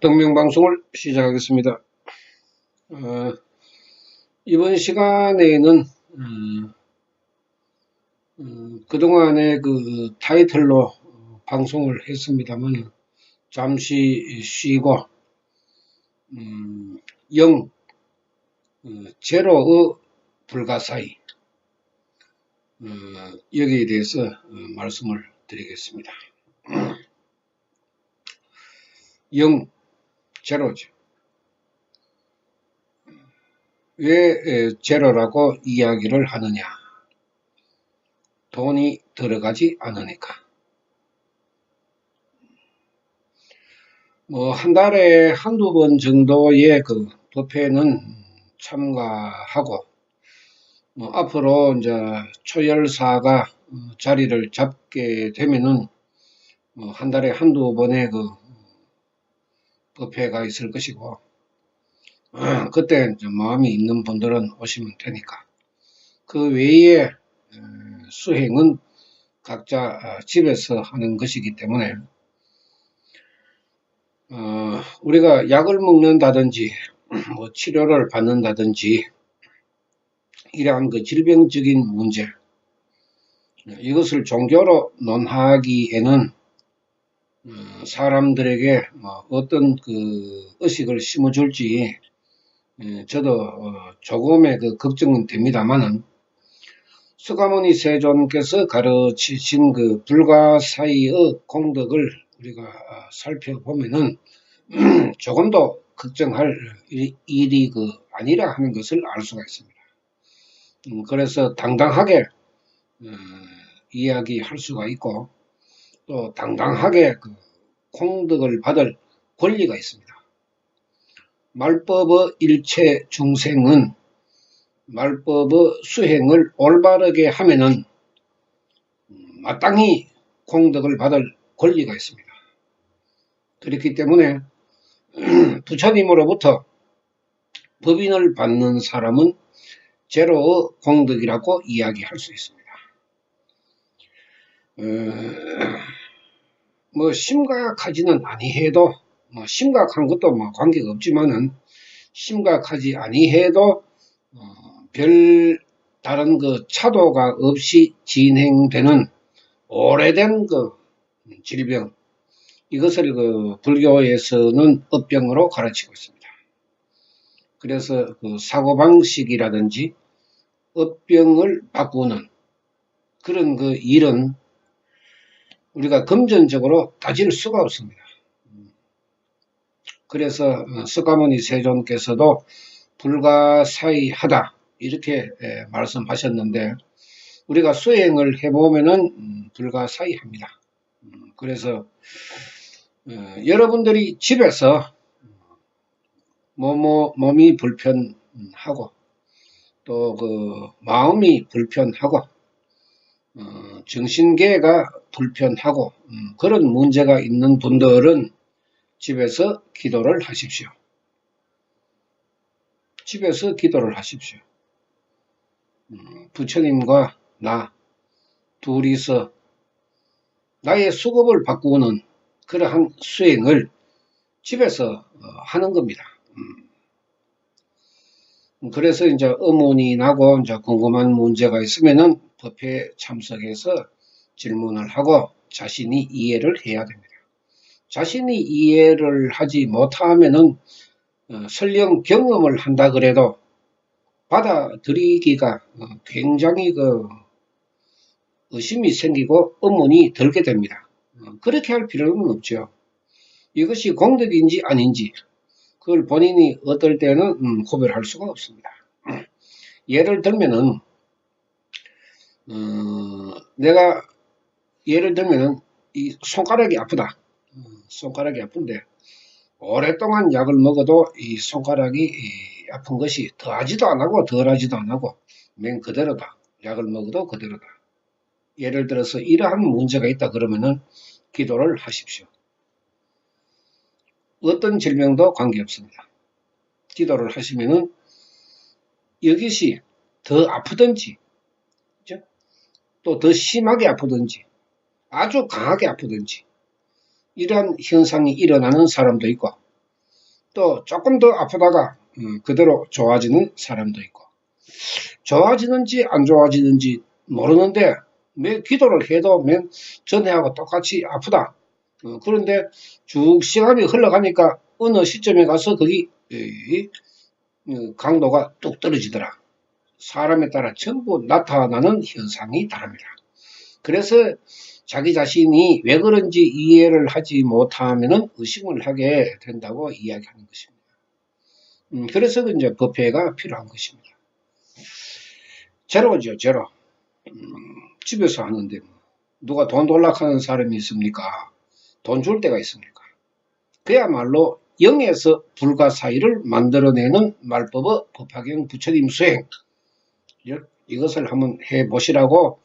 동명방송을 시작하겠습니다. 어, 이번 시간에는 음, 음, 그동안의 그 타이틀로 방송을 했습니다만 잠시 쉬고 음, 영 어, 제로의 불가사의 어, 여기에 대해서 어, 말씀을 드리겠습니다. 영 제로죠. 왜 에, 제로라고 이야기를 하느냐? 돈이 들어가지 않으니까. 뭐, 한 달에 한두 번 정도의 그 법회는 참가하고, 뭐 앞으로 이제 초열사가 어, 자리를 잡게 되면은, 뭐 한 달에 한두 번의 그 법회가 있을 것이고 어, 그때 마음이 있는 분들은 오시면 되니까. 그 외에 어, 수행은 각자 어, 집에서 하는 것이기 때문에 어, 우리가 약을 먹는다든지 뭐 치료를 받는다든지 이러한 그 질병적인 문제 이것을 종교로 논하기에는 어, 사람들에게 뭐 어떤 그 의식을 심어줄지 예, 저도 어, 조금의 그 걱정은 됩니다만은 수가모니 세존께서 가르치신 그 불가사의의 공덕을 우리가 어, 살펴보면은 조금도 걱정할 일이 그 아니라 하는 것을 알 수가 있습니다. 음, 그래서 당당하게 이야기할 수가 있고 또 당당하게 그 공덕을 받을 권리가 있습니다. 말법의 일체 중생은 말법의 수행을 올바르게 하면은 마땅히 공덕을 받을 권리가 있습니다. 그렇기 때문에 부처님으로부터 법인을 받는 사람은 제로의 공덕이라고 이야기할 수 있습니다. 어, 뭐 심각하지는 아니해도 뭐 심각한 것도 뭐 관계가 없지만은 심각하지 아니해도 어, 별 다른 그 차도가 없이 진행되는 오래된 그 질병 이것을 그 불교에서는 업병으로 가르치고 있습니다. 그래서 그 사고방식이라든지 업병을 바꾸는 그런 그 일은 우리가 금전적으로 따질 수가 없습니다. 그래서 스가모니 세존께서도 불가사의하다 이렇게 말씀하셨는데 우리가 수행을 해보면은 음, 불가사의합니다. 음, 그래서 어, 여러분들이 집에서 뭐, 몸이 불편하고 또 그 마음이 불편하고 어, 정신계가 불편하고 음, 그런 문제가 있는 분들은 집에서 기도를 하십시오. 집에서 기도를 하십시오. 음, 부처님과 나 둘이서 나의 수급을 바꾸는 그러한 수행을 집에서 어, 하는 겁니다. 음, 그래서 이제 의문이 나고 이제 궁금한 문제가 있으면은 법회에 참석해서 질문을 하고 자신이 이해를 해야 됩니다. 자신이 이해를 하지 못하면은 어, 설령 경험을 한다 그래도 받아들이기가 어, 굉장히 그 의심이 생기고 의문이 들게 됩니다. 어, 그렇게 할 필요는 없죠. 이것이 공덕인지 아닌지 그걸 본인이 어떨 때는 음, 구별할 수가 없습니다. 예를 들면은 어, 내가 예를 들면은 이 손가락이 아프다. 손가락이 아픈데 오랫동안 약을 먹어도 이 손가락이 아픈 것이 더하지도 안 하고 덜하지도 안 하고 맨 그대로다. 약을 먹어도 그대로다. 예를 들어서 이러한 문제가 있다 그러면은 기도를 하십시오. 어떤 질병도 관계없습니다. 기도를 하시면은 이것이 더 아프든지 또더 심하게 아프든지 아주 강하게 아프든지 이러한 현상이 일어나는 사람도 있고 또 조금 더 아프다가 음, 그대로 좋아지는 사람도 있고 좋아지는지 안 좋아지는지 모르는데 매 기도를 해도 맨 전에하고 똑같이 아프다. 어, 그런데 쭉 시간이 흘러가니까 어느 시점에 가서 거기 어, 강도가 뚝 떨어지더라. 사람에 따라 전부 나타나는 현상이 다릅니다. 그래서 자기 자신이 왜 그런지 이해를 하지 못하면 의심을 하게 된다고 이야기하는 것입니다. 음, 그래서 이제 법회가 필요한 것입니다. 제로죠, 제로. 음, 집에서 하는데 뭐. 누가 돈 돌락하는 사람이 있습니까? 돈 줄 때가 있습니까? 그야말로 영에서 불가 사이를 만들어내는 말법의 법화경 부처님 수행 이것을 한번 해보시라고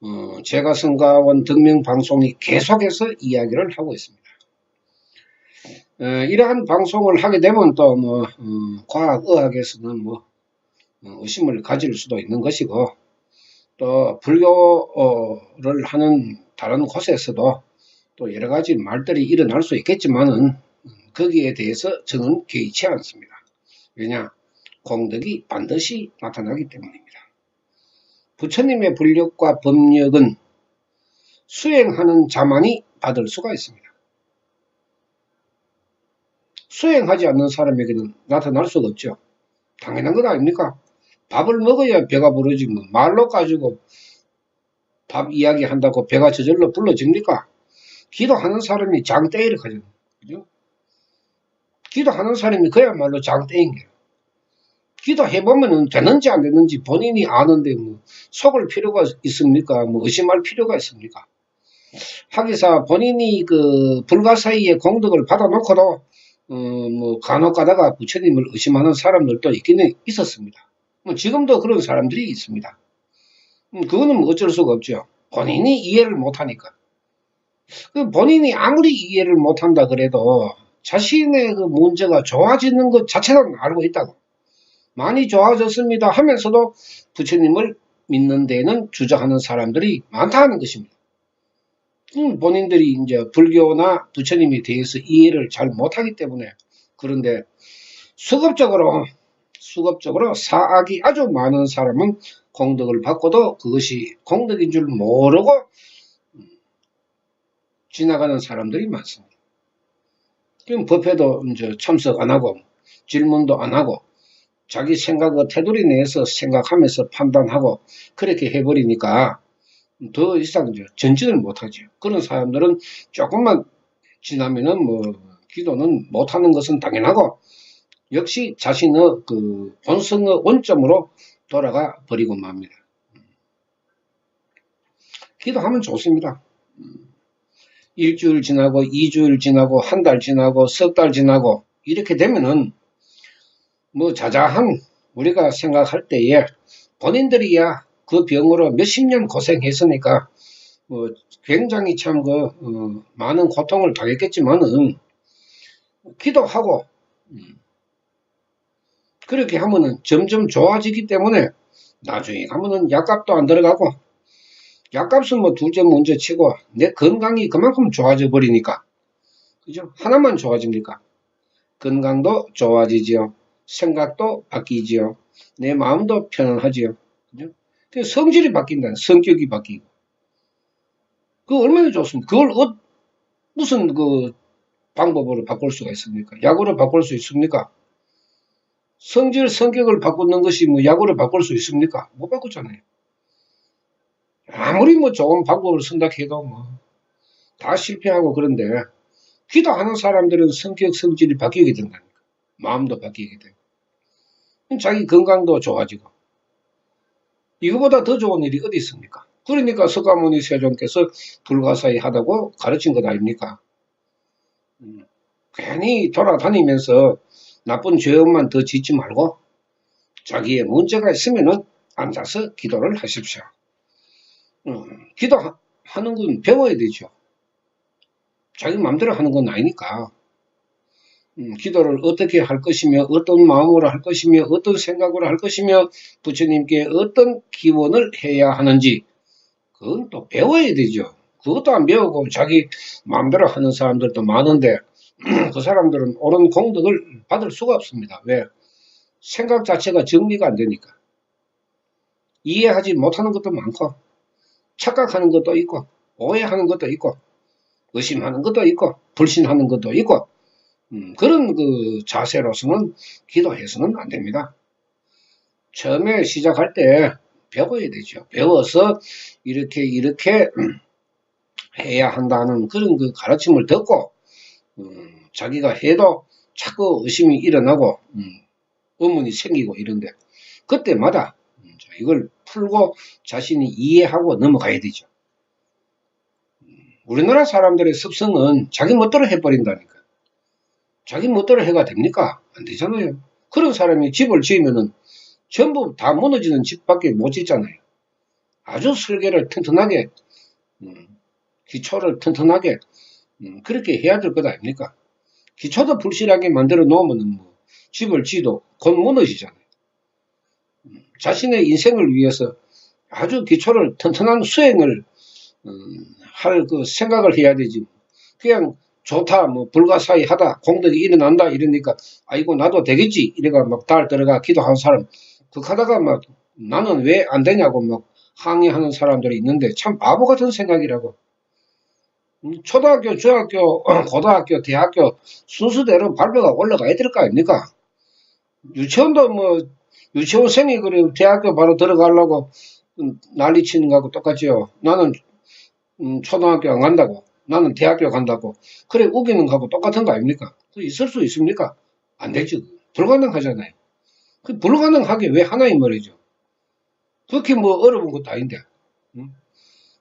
어, 제가 성가원 등명 방송이 계속해서 이야기를 하고 있습니다. 어, 이러한 방송을 하게 되면 또뭐 어, 과학 의학에서는 뭐 어, 의심을 가질 수도 있는 것이고 또 불교를 하는 다른 곳에서도 또 여러 가지 말들이 일어날 수 있겠지만은 거기에 대해서 저는 개의치 않습니다. 왜냐? 공덕이 반드시 나타나기 때문입니다. 부처님의 불력과 법력은 수행하는 자만이 받을 수가 있습니다. 수행하지 않는 사람에게는 나타날 수가 없죠. 당연한 것 아닙니까? 밥을 먹어야 배가 부르지 뭐 말로 가지고 밥 이야기한다고 배가 저절로 불러집니까? 기도하는 사람이 장대이를 하잖아요. 그죠? 기도하는 사람이 그야말로 장대인 거예요. 기도해보면 되는지 안 되는지 본인이 아는데 뭐 속을 필요가 있습니까? 뭐 의심할 필요가 있습니까? 하기사 본인이 그 불가사의의 공덕을 받아놓고도 어 뭐 간혹 가다가 부처님을 의심하는 사람들도 있기는 있었습니다. 뭐 지금도 그런 사람들이 있습니다. 음, 그거는 뭐 어쩔 수가 없죠. 본인이 이해를 못하니까. 그 본인이 아무리 이해를 못한다 그래도 자신의 그 문제가 좋아지는 것 자체는 알고 있다고. 많이 좋아졌습니다 하면서도 부처님을 믿는 데는 주저하는 사람들이 많다는 것입니다. 음, 본인들이 이제 불교나 부처님에 대해서 이해를 잘 못하기 때문에 그런데 수급적으로 수급적으로 사악이 아주 많은 사람은 공덕을 받고도 그것이 공덕인 줄 모르고 지나가는 사람들이 많습니다. 그럼 법회도 이제 참석 안 하고 질문도 안 하고 자기 생각의 테두리 내에서 생각하면서 판단하고 그렇게 해버리니까 더 이상 전진을 못하죠. 그런 사람들은 조금만 지나면은 뭐 기도는 못하는 것은 당연하고 역시 자신의 그 본성의 원점으로 돌아가 버리고 맙니다. 기도하면 좋습니다. 일주일 지나고 이주일 지나고 한 달 지나고 석 달 지나고 이렇게 되면은 뭐 자자한 우리가 생각할 때에 본인들이야 그 병으로 몇십 년 고생했으니까 뭐 굉장히 참그 어 많은 고통을 당했겠지만은 기도하고 음 그렇게 하면은 점점 좋아지기 때문에 나중에 가면은 약값도 안 들어가고 약값은 뭐 둘째 문제 치고 내 건강이 그만큼 좋아져 버리니까 그죠? 하나만 좋아집니까? 건강도 좋아지지요. 생각도 바뀌지요. 내 마음도 편안하지요. 그죠? 그 성질이 바뀐다. 성격이 바뀌고. 그 얼마나 좋습니까? 그걸 어, 무슨 그 방법으로 바꿀 수가 있습니까? 약으로 바꿀 수 있습니까? 성질, 성격을 바꾸는 것이 뭐 약으로 바꿀 수 있습니까? 못 바꾸잖아요. 아무리 뭐 좋은 방법을 쓴다 해도 뭐 다 실패하고 그런데 기도하는 사람들은 성격, 성질이 바뀌게 된다니까. 마음도 바뀌게 되고. 자기 건강도 좋아지고 이거보다 더 좋은 일이 어디 있습니까? 그러니까 석가모니 세종께서 불가사의 하다고 가르친 것 아닙니까? 음, 괜히 돌아다니면서 나쁜 죄업만 더 짓지 말고 자기의 문제가 있으면은 앉아서 기도를 하십시오. 음, 기도하는 건 배워야 되죠. 자기 마음대로 하는 건 아니니까. 음, 기도를 어떻게 할 것이며 어떤 마음으로 할 것이며 어떤 생각으로 할 것이며 부처님께 어떤 기원을 해야 하는지 그건 또 배워야 되죠. 그것도 안 배우고 자기 마음대로 하는 사람들도 많은데 그 사람들은 옳은 공덕을 받을 수가 없습니다. 왜? 생각 자체가 정리가 안 되니까. 이해하지 못하는 것도 많고 착각하는 것도 있고 오해하는 것도 있고 의심하는 것도 있고 불신하는 것도 있고 음, 그런 그 자세로서는 기도해서는 안 됩니다. 처음에 시작할 때 배워야 되죠. 배워서 이렇게 이렇게 해야 한다는 그런 그 가르침을 듣고 음, 자기가 해도 자꾸 의심이 일어나고 음, 의문이 생기고 이런데 그때마다 음, 이걸 풀고 자신이 이해하고 넘어가야 되죠. 음, 우리나라 사람들의 습성은 자기 멋대로 해버린다니까. 자기 멋대로 해가 됩니까? 안 되잖아요. 그런 사람이 집을 지으면은 전부 다 무너지는 집밖에 못 짓잖아요. 아주 설계를 튼튼하게 음, 기초를 튼튼하게 음, 그렇게 해야 될 것 아닙니까? 기초도 불실하게 만들어 놓으면 뭐 집을 지도 곧 무너지잖아요. 음, 자신의 인생을 위해서 아주 기초를 튼튼한 수행을 음, 할 그 생각을 해야 되지. 그냥 좋다, 뭐 불가사의 하다, 공덕이 일어난다 이러니까 아이고 나도 되겠지 이래가 막 달 들어가 기도하는 사람 그하다가 막 나는 왜 안 되냐고 막 항의하는 사람들이 있는데 참 바보 같은 생각이라고. 음, 초등학교, 중학교, 고등학교, 대학교 순수대로 발표가 올라가야 될 거 아닙니까? 유치원도 뭐, 유치원생이 그래, 대학교 바로 들어가려고 난리 치는 거하고 똑같지요. 나는, 음, 초등학교 안 간다고. 나는 대학교 간다고. 그래, 우기는 거하고 똑같은 거 아닙니까? 그 있을 수 있습니까? 안 되죠. 불가능하잖아요. 그 불가능하게 왜 하나인 말이죠. 그렇게 뭐 어려운 것도 아닌데. 응?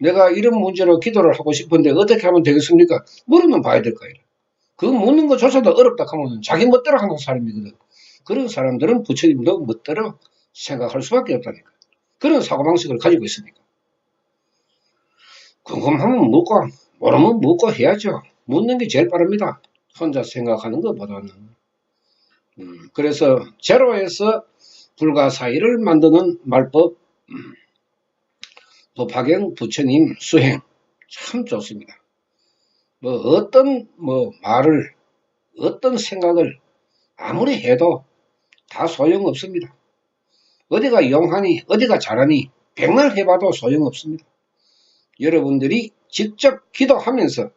내가 이런 문제로 기도를 하고 싶은데 어떻게 하면 되겠습니까? 물으면 봐야 될 거예요. 그 묻는 것조차도 어렵다 하면 자기 멋대로 하는 사람이거든. 그런 사람들은 부처님도 멋대로 생각할 수밖에 없다니까. 그런 사고방식을 가지고 있으니까. 궁금하면 묻고, 모르면 묻고 해야죠. 묻는 게 제일 빠릅니다. 혼자 생각하는 것보다는. 음, 그래서 제로에서 불가사의를 만드는 말법, 음, 법화경 부처님 수행 참 좋습니다. 뭐 어떤 뭐 말을 어떤 생각을 아무리 해도 다 소용없습니다. 어디가 용하니 어디가 잘하니 백날 해봐도 소용없습니다. 여러분들이 직접 기도하면서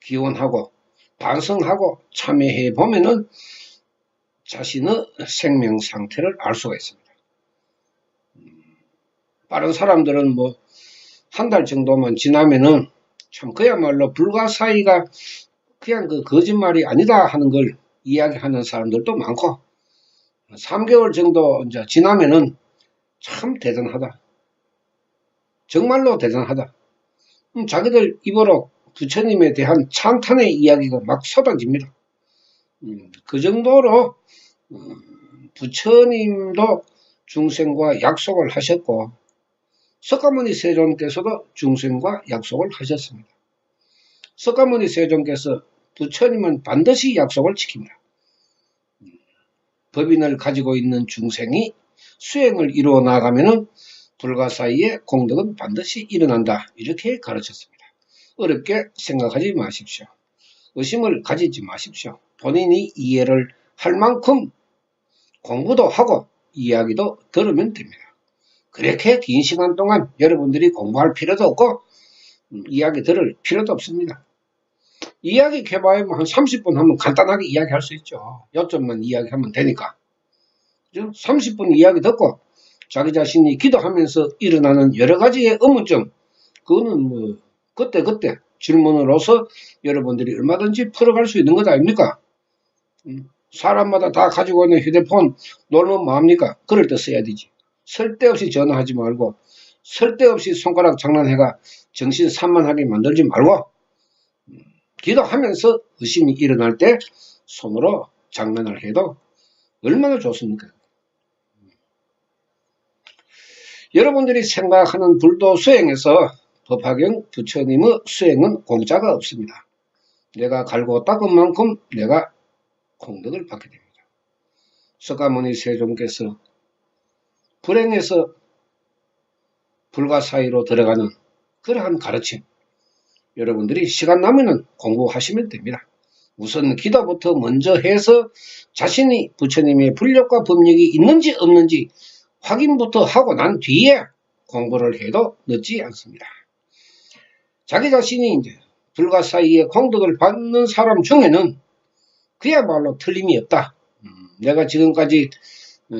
기원하고 반성하고 참여해 보면은 자신의 생명 상태를 알 수가 있습니다. 음, 빠른 사람들은 뭐 한 달 정도만 지나면은 참 그야말로 불가사의가 그냥 그 거짓말이 아니다 하는 걸 이야기하는 사람들도 많고 3개월 정도 이제 지나면은 참 대단하다. 정말로 대단하다. 음, 자기들 입으로 부처님에 대한 찬탄의 이야기가 막 쏟아집니다. 음, 그 정도로 음, 부처님도 중생과 약속을 하셨고 석가모니 세존께서도 중생과 약속을 하셨습니다. 석가모니 세존께서 부처님은 반드시 약속을 지킵니다. 법인을 가지고 있는 중생이 수행을 이루어 나가면은 불가사의의 공덕은 반드시 일어난다. 이렇게 가르쳤습니다. 어렵게 생각하지 마십시오. 의심을 가지지 마십시오. 본인이 이해를 할 만큼 공부도 하고 이야기도 들으면 됩니다. 그렇게 긴 시간 동안 여러분들이 공부할 필요도 없고 음, 이야기 들을 필요도 없습니다. 이야기 개발하면 한 30분 하면 간단하게 이야기할 수 있죠. 요점만 이야기하면 되니까. 30분 이야기 듣고 자기 자신이 기도하면서 일어나는 여러 가지의 의문점 그거는 뭐 그때 그때 질문으로서 여러분들이 얼마든지 풀어갈 수 있는 것 아닙니까? 음, 사람마다 다 가지고 있는 휴대폰 놀면 뭐합니까? 그럴 때 써야 되지. 쓸데없이 전화하지 말고 쓸데없이 손가락 장난해가 정신 산만하게 만들지 말고 기도하면서 의심이 일어날 때 손으로 장난을 해도 얼마나 좋습니까? 여러분들이 생각하는 불도 수행에서 법화경 부처님의 수행은 공짜가 없습니다. 내가 갈고 닦은 만큼 내가 공덕을 받게 됩니다. 석가모니 세종께서 불행에서 불과 사이로 들어가는 그러한 가르침 여러분들이 시간 나면은 공부하시면 됩니다. 우선 기도부터 먼저 해서 자신이 부처님의 불력과 법력이 있는지 없는지 확인부터 하고 난 뒤에 공부를 해도 늦지 않습니다. 자기 자신이 이제 불과 사이에 공덕을 받는 사람 중에는 그야말로 틀림이 없다. 음, 내가 지금까지 어,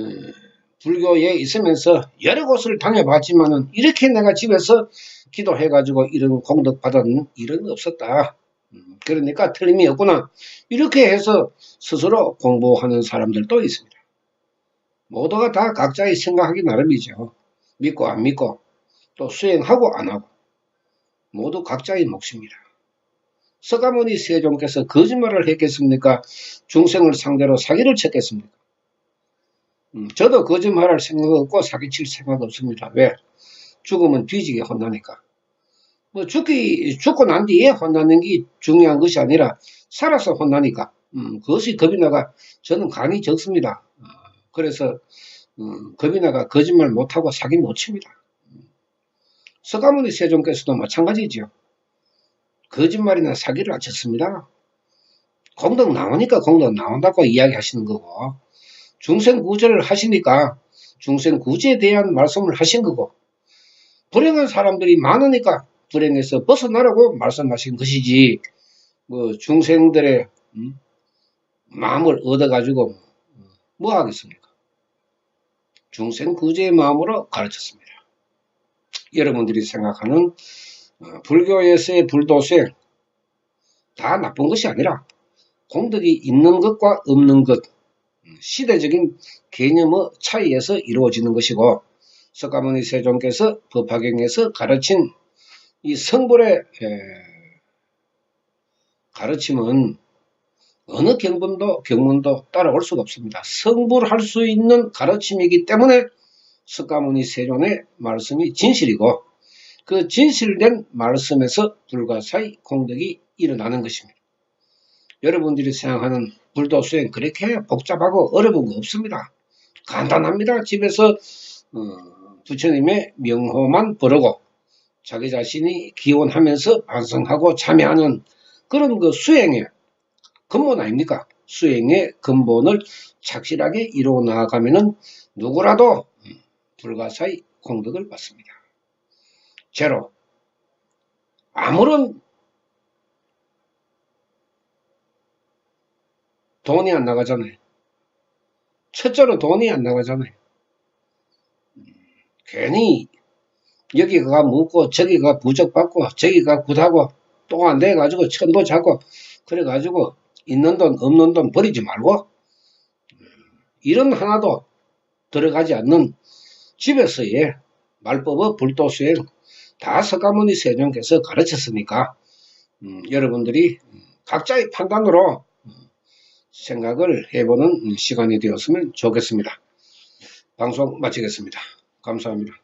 불교에 있으면서 여러 곳을 다녀봤지만은 이렇게 내가 집에서 기도해가지고 이런 공덕 받은 일은 없었다. 음, 그러니까 틀림이 없구나. 이렇게 해서 스스로 공부하는 사람들도 있습니다. 모두가 다 각자의 생각하기 나름이죠. 믿고 안 믿고 또 수행하고 안 하고 모두 각자의 몫입니다. 서가모니 세종께서 거짓말을 했겠습니까? 중생을 상대로 사기를 쳤겠습니까? 음, 저도 거짓말할 생각 없고 사기칠 생각 없습니다. 왜? 죽으면 뒤지게 혼나니까. 뭐 죽기 죽고 난 뒤에 혼나는 게 중요한 것이 아니라 살아서 혼나니까 음, 그것이 겁이 나가 저는 간이 적습니다. 어, 그래서 음, 겁이 나가 거짓말 못하고 사기 못 칩니다. 서가모니 세종께서도 마찬가지죠. 거짓말이나 사기를 안 쳤습니다. 공덕 나오니까 공덕 나온다고 이야기하시는 거고 중생 구제를 하시니까 중생 구제에 대한 말씀을 하신 거고 불행한 사람들이 많으니까 불행에서 벗어나라고 말씀하신 것이지 뭐 중생들의 음? 마음을 얻어가지고 뭐 하겠습니까? 중생 구제의 마음으로 가르쳤습니다. 여러분들이 생각하는 어, 불교에서의 불도수행 다 나쁜 것이 아니라 공덕이 있는 것과 없는 것 시대적인 개념의 차이에서 이루어지는 것이고 석가모니 세종께서 법화경에서 가르친 이 성불의 가르침은 어느 경분도 경문도 따라올 수가 없습니다. 성불할 수 있는 가르침이기 때문에 석가모니 세종의 말씀이 진실이고 그 진실된 말씀에서 불가사의 공덕이 일어나는 것입니다. 여러분들이 생각하는 불도 수행 그렇게 복잡하고 어려운 거 없습니다. 간단합니다. 집에서 어, 부처님의 명호만 부르고 자기 자신이 기원하면서 반성하고 참여하는 그런 그 수행의 근본 아닙니까? 수행의 근본을 착실하게 이루어 나아가면은 누구라도 불가사의 공덕을 받습니다. 제로 아무런 돈이 안 나가잖아요. 첫째로 돈이 안 나가잖아요. 괜히 여기가 묻고 저기가 부적받고 저기가 굿하고 똥안 돼가지고 천도 잡고 그래가지고 있는 돈 없는 돈 버리지 말고 이런 하나도 들어가지 않는 집에서의 말법의 불도수행 다 석가모니 세종께서 가르쳤으니까 음, 여러분들이 각자의 판단으로 생각을 해보는 시간이 되었으면 좋겠습니다. 방송 마치겠습니다. 감사합니다.